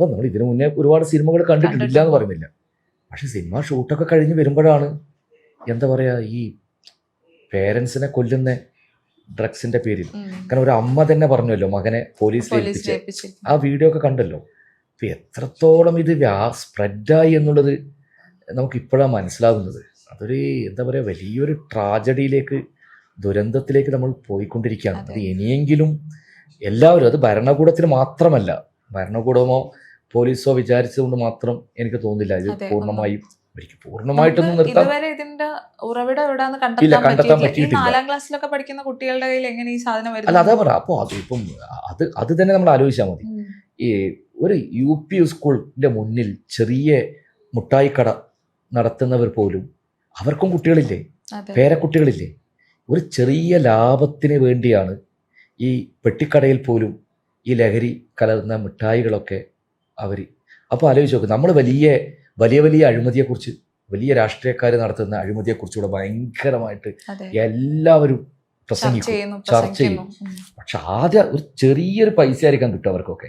അപ്പോൾ നമ്മൾ ഇതിനു മുന്നേ ഒരുപാട് സിനിമകൾ കണ്ടിട്ടില്ല എന്ന് പറയുന്നില്ല. പക്ഷെ സിനിമ ഷൂട്ടൊക്കെ കഴിഞ്ഞ് വരുമ്പോഴാണ് എന്താ പറയുക ഈ പേരൻസിനെ കൊല്ലുന്ന ഡ്രഗ്സിന്റെ പേരിൽ. കാരണം ഒരു അമ്മ തന്നെ പറഞ്ഞല്ലോ മകനെ പോലീസിൽ ഏൽപ്പിച്ച്. ആ വീഡിയോ ഒക്കെ കണ്ടല്ലോ. അപ്പൊ എത്രത്തോളം ഇത് വ്യാ സ്പ്രെഡായി എന്നുള്ളത് നമുക്ക് ഇപ്പോഴാണ് മനസ്സിലാകുന്നത് അതൊരു എന്താ പറയുക വലിയൊരു ട്രാജഡിയിലേക്ക് ദുരന്തത്തിലേക്ക് നമ്മൾ പോയിക്കൊണ്ടിരിക്കുകയാണ്. അത് ഇനിയെങ്കിലും എല്ലാവരും അത് ഭരണകൂടത്തിന് മാത്രമല്ല ഭരണകൂടമോ പോലീസോ വിചാരിച്ചതുകൊണ്ട് മാത്രം എനിക്ക് തോന്നില്ല ഇത് പൂർണമായും എനിക്ക് പൂർണമായിട്ടൊന്നും നിർത്താൻ ഇതിന്റെ ഉറവിടം എവിടാന്ന് ഇല്ല, കണ്ടെത്താൻ പറ്റിയിട്ടില്ല. നാലാം ക്ലാസ്സിലൊക്കെ പഠിക്കുന്ന കുട്ടികളുടെ കയ്യിൽ എങ്ങനെ ഈ സാധനം അല്ല അതാ പറ. അപ്പോൾ അത് ഇപ്പം അത് അത് തന്നെ നമ്മൾ ആലോചിച്ചാൽ മതി. ഈ ഒരു യു പി സ്കൂളിന്റെ മുന്നിൽ ചെറിയ മുട്ടായിക്കട നടത്തുന്നവർ പോലും അവർക്കും കുട്ടികളില്ലേ? പേരക്കുട്ടികളില്ലേ? ഒരു ചെറിയ ലാഭത്തിന് വേണ്ടിയാണ് ഈ പെട്ടിക്കടയിൽ പോലും ഈ ലഹരി കലർന്ന മിഠായികളൊക്കെ അവർ അപ്പോൾ ആലോചിച്ച് നോക്ക് നമ്മൾ വലിയ വലിയ വലിയ അഴിമതിയെക്കുറിച്ച് വലിയ രാഷ്ട്രീയക്കാർ നടത്തുന്ന അഴിമതിയെക്കുറിച്ചുകൂടെ ഭയങ്കരമായിട്ട് എല്ലാവരും പ്രസംഗിക്കും ചർച്ച ചെയ്യും. പക്ഷെ ആദ്യം ഒരു ചെറിയൊരു പൈസ ആയിരിക്കാം കിട്ടും അവർക്കൊക്കെ.